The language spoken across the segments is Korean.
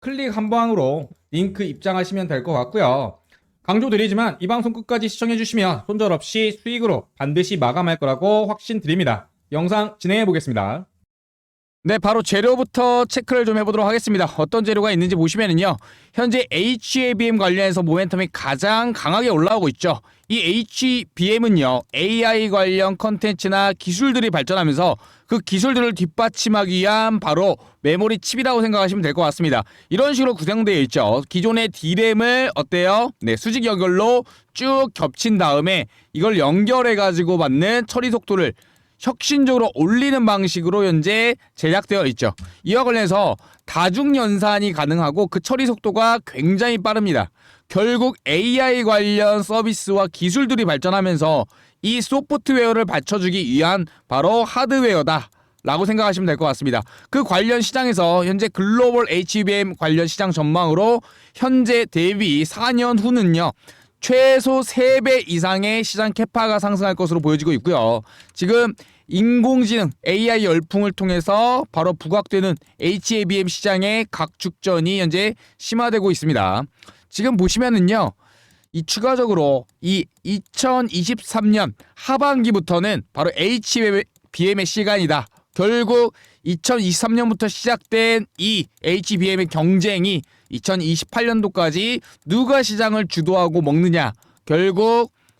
클릭 한 방으로 링크 입장하시면 될 것 같고요. 강조드리지만 이 방송 끝까지 시청해주시면 손절 없이 수익으로 반드시 마감할 거라고 확신드립니다. 영상 진행해 보겠습니다. 네, 바로 재료부터 체크를 좀 해보도록 하겠습니다. 어떤 재료가 있는지 보시면은요, 현재 HBM 관련해서 모멘텀이 가장 강하게 올라오고 있죠. 이 HBM은요, AI 관련 컨텐츠나 기술들이 발전하면서 그 기술들을 뒷받침하기 위한 바로 메모리 칩이라고 생각하시면 될 것 같습니다. 이런 식으로 구성되어 있죠. 기존의 D램을 어때요? 네, 수직 연결로 쭉 겹친 다음에 이걸 연결해 가지고 받는 처리 속도를 혁신적으로 올리는 방식으로 현재 제작되어 있죠. 이와 관련해서 다중 연산이 가능하고 그 처리 속도가 굉장히 빠릅니다. 결국 AI 관련 서비스와 기술들이 발전하면서 이 소프트웨어를 받쳐주기 위한 바로 하드웨어다. 라고 생각하시면 될 것 같습니다. 그 관련 시장에서 현재 글로벌 HBM 관련 시장 전망으로 현재 대비 4년 후는요. 최소 3배 이상의 시장 캐파가 상승할 것으로 보여지고 있고요. 지금 인공지능 AI 열풍을 통해서 바로 부각되는 HBM 시장의 각축전이 현재 심화되고 있습니다. 지금 보시면은요. 이 추가적으로 이 2023년 하반기부터는 바로 HBM의 시간이다. 결국 2023년부터 시작된 이 HBM의 경쟁이 2028년도까지 누가 시장을 주도하고 먹느냐 결국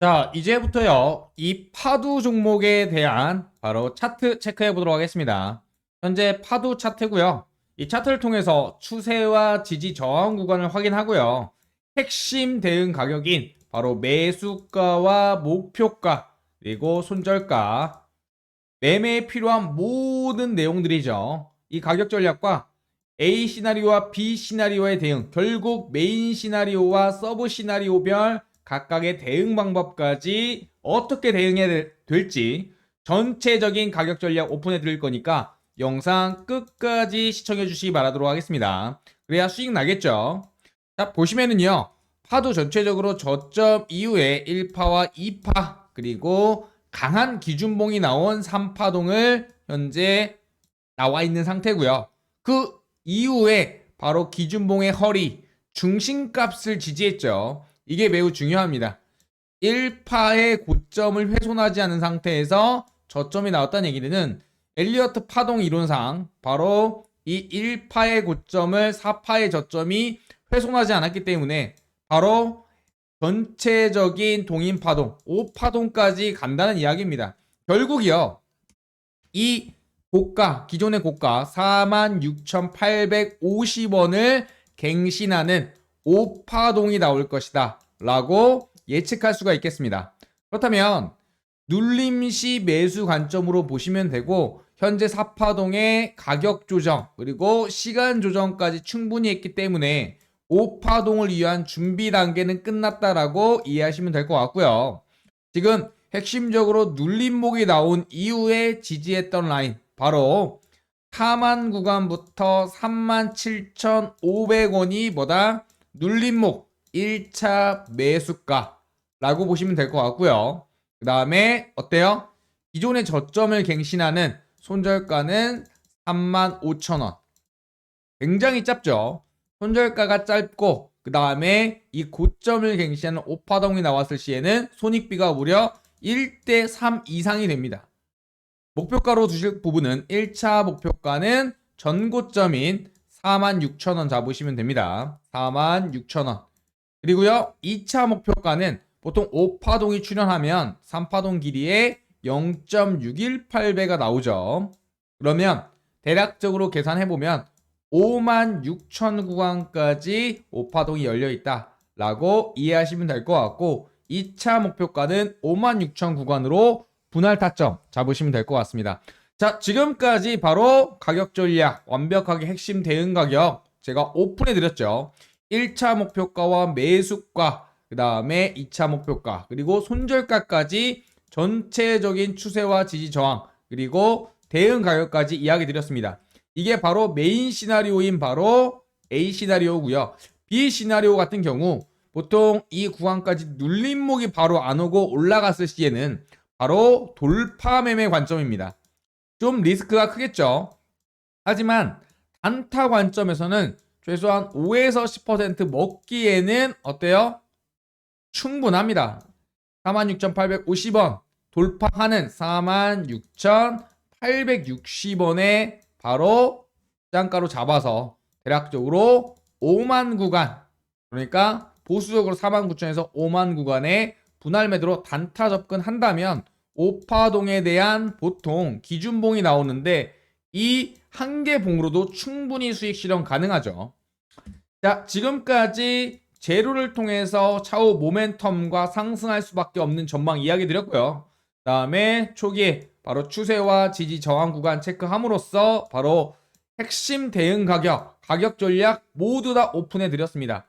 자, 이제부터요, 이 파두 종목에 대한 바로 차트 체크해 보도록 하겠습니다. 현재 파두 차트고요. 이 차트를 통해서 추세와 지지 저항 구간을 확인하고요. 핵심 대응 가격인 바로 매수가와 목표가 그리고 손절가 매매에 필요한 모든 내용들이죠. 이 가격 전략과 A 시나리오와 B 시나리오의 대응, 결국 메인 시나리오와 서브 시나리오별 각각의 대응 방법까지 어떻게 대응해야 될지 전체적인 가격 전략 오픈해 드릴 거니까 영상 끝까지 시청해 주시기 바라도록 하겠습니다. 그래야 수익 나겠죠. 자, 보시면은요. 파도 전체적으로 저점 이후에 1파와 2파 그리고 강한 기준봉이 나온 3파동을 현재 나와 있는 상태고요. 그 이후에 바로 기준봉의 허리 중심값을 지지했죠. 이게 매우 중요합니다. 1파의 고점을 훼손하지 않은 상태에서 저점이 나왔다는 얘기는 엘리어트 파동 이론상 바로 이 1파의 고점을 4파의 저점이 훼손하지 않았기 때문에 바로 전체적인 동인 파동, 5파동까지 간다는 이야기입니다. 결국이요. 이 고가, 기존의 고가 46,850원을 갱신하는 5파동이 나올 것이다. 라고 예측할 수가 있겠습니다. 그렇다면 눌림시 매수 관점으로 보시면 되고 현재 4파동의 가격 조정 그리고 시간 조정까지 충분히 했기 때문에 5파동을 위한 준비 단계는 끝났다라고 이해하시면 될 것 같고요. 지금 핵심적으로 눌림목이 나온 이후에 지지했던 라인 바로 4만 구간부터 3만 7,500원이 뭐다? 눌림목 1차 매수가라고 보시면 될 것 같고요. 그 다음에 어때요? 기존의 저점을 갱신하는 손절가는 3만 5천 원. 굉장히 짧죠. 손절가가 짧고 그 다음에 이 고점을 갱신하는 오파동이 나왔을 시에는 손익비가 무려 1대 3 이상이 됩니다. 목표가로 두실 부분은 1차 목표가는 전고점인 46,000원 잡으시면 됩니다. 46,000원. 그리고요. 2차 목표가는 보통 5파동이 출현하면 3파동 길이에 0.618배가 나오죠. 그러면 대략적으로 계산해 보면 5만 6천 구간까지 5파동이 열려 있다 라고 이해하시면 될 것 같고 2차 목표가는 5만 6천 구간으로 분할 타점 잡으시면 될 것 같습니다. 자, 지금까지 바로 가격 전략 완벽하게 핵심 대응 가격 제가 오픈해 드렸죠. 1차 목표가와 매수가, 그 다음에 2차 목표가, 그리고 손절가까지 전체적인 추세와 지지 저항, 그리고 대응 가격까지 이야기 드렸습니다. 이게 바로 메인 시나리오인 바로 A 시나리오고요. B 시나리오 같은 경우 보통 이 구간까지 눌림목이 바로 안 오고 올라갔을 시에는 바로 돌파 매매 관점입니다. 좀 리스크가 크겠죠. 하지만 단타 관점에서는 최소한 5에서 10% 먹기에는 어때요? 충분합니다. 46,850원 돌파하는 46,860원에 바로 장가로 잡아서 대략적으로 5만 구간 그러니까 보수적으로 4만 9천에서 5만 구간에 분할 매도로 단타 접근한다면 오파동에 대한 보통 기준봉이 나오는데 이 한 개 봉으로도 충분히 수익 실현 가능하죠. 자, 지금까지 재료를 통해서 차후 모멘텀과 상승할 수밖에 없는 전망 이야기 드렸고요. 다음에 초기에 바로 추세와 지지 저항 구간 체크함으로써 바로 핵심 대응 가격, 가격 전략 모두 다 오픈해 드렸습니다.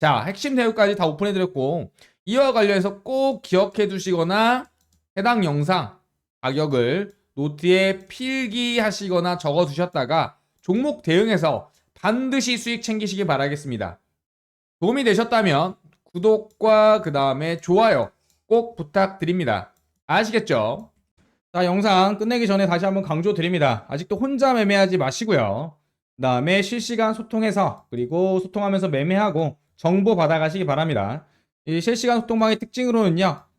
자, 핵심 대응까지 다 오픈해 드렸고 이와 관련해서 꼭 기억해 두시거나 해당 영상 가격을 노트에 필기하시거나 적어 두셨다가 종목 대응해서 반드시 수익 챙기시기 바라겠습니다. 도움이 되셨다면 구독과 그 다음에 좋아요 꼭 부탁드립니다. 아시겠죠? 자, 영상 끝내기 전에 다시 한번 강조 드립니다. 아직도 혼자 매매하지 마시고요. 그 다음에 실시간 소통해서 그리고 소통하면서 매매하고 정보 받아가시기 바랍니다. 이 실시간 소통방의 특징으로는요.